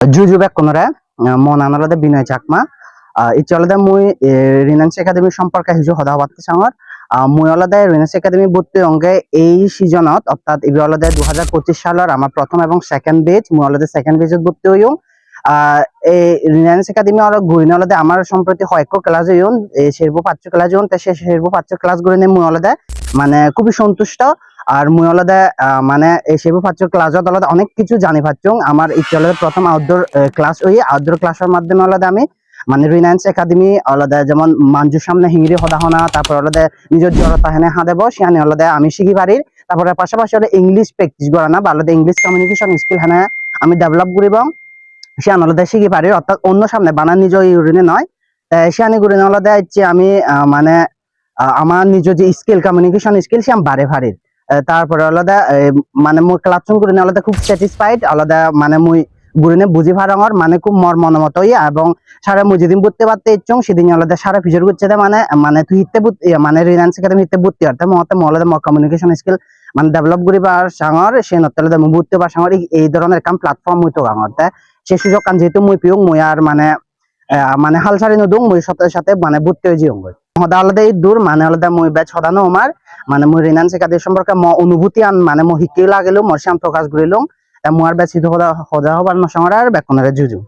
জুজু বেকনরে মন আনালদে বিনয় চাকমা। ইচলদে মুই রিনান্স একাডেমি সম্পর্কে হিজু সদা হবাতে চাঙর মুই অলদে রিনান্স একাডেমি ভর্তি অঙ্গে এই সিজনত, অর্থাৎ ইবি অলদে দুহাজার পঁচিশ সালের আমার প্রথম এবং সেকেন্ড বেচ মুই অলদে সেকেন্ড বেচত ভর্তি হইম এই রিলায়েন্স একাডেমি অলপ ঘুরিনে অলদে আমার সম্প্রতি হয়ক ক্লাস হইন সেরবো পাঁচ ক্লাস হইন তে সে সেরবো পাঁচ ক্লাস ঘুরিনে মুই অলদে মানে খুবই সন্তুষ্ট। আর মুই আহ, মানে এই সেবু পাচ্ছ ক্লাসত অলদে অনেক কিছু জানি পাচ্ছুং আমার ইচ্ছে অলদে প্রথম আউটডোর ক্লাস ওই আউটডোর ক্লাসের মাধ্যমে অলদে আমি মানে রিলায়েন্স একাডেমি অলদে যেমন মাঞ্জুর সামনে হিঙ্গিরি হদাহনা তারপর অলদে নিজের জড়তা হেনে হাঁদেব সিয়ানি অলদে আমি শিখি পারির তারপরে পাশাপাশি অলদে ইংলিশ প্র্যাকটিস করা না বা অলদে ইংলিশ কমিউনিকেশন স্কিল হেনে আমি ডেভেলপ করিব সিয়ান অলদে শিখি পারি অর্থাৎ অন্য সামনে বানান নিজ ইউরিনে নয় সিয়ানি গুরিনে অলদে ইচ্ছে আমি মানে আমার নিজ যে স্কিল কমিউনিকেশন স্কিল সিয়াম বাড়ে ফারির আহ, তারপরে আলাদা মানে মই ক্লাবচুন গুরিনে আলাদা খুব স্যাটিসফাইড আলাদা মানে মুই গুরিনে বুঝি ফারাঙর মানে খুব মর মনোমত হই এবং সারা মুই যেদিন বুঝতে পারতে ইচ্ছুং সেদিন আলাদা সারা ফিচার করছে মানে মানে তুই হিতে ইয়া, মানে রিলায়েন্স একাডেমি হিতে বুঝতে পারতে মতে মলাদা মর কমিউনিকেশন স্কিল মানে ডেভেলপ করি বা সাঙর সে নতলে মুই বুঝতে পার সাঙর এই- ধরনের কাম প্ল্যাটফর্ম মুই তো গাঙর তে। সে সুযোগ কান যেহেতু মুই পিউং মুই আর মানে মানে হাল ছাড়ি নদুং মুই সাথে সাথে মানে বুঝতে হয়ে জিও সদা আলাদা এই দূর মানে আলাদা মুই ব্যাচ সদানো আমার মানে মই ৰিনান্স দিয়ে সম্পৰ্কে মই অনুভূতি আন মানে মই শিকি লাগিলো, মই শ্যাম প্ৰকাশ কৰিলোঁ মোয়ার বেছি সজা হবার হবাৰ আৰু বেকনেৰে যুঁজো।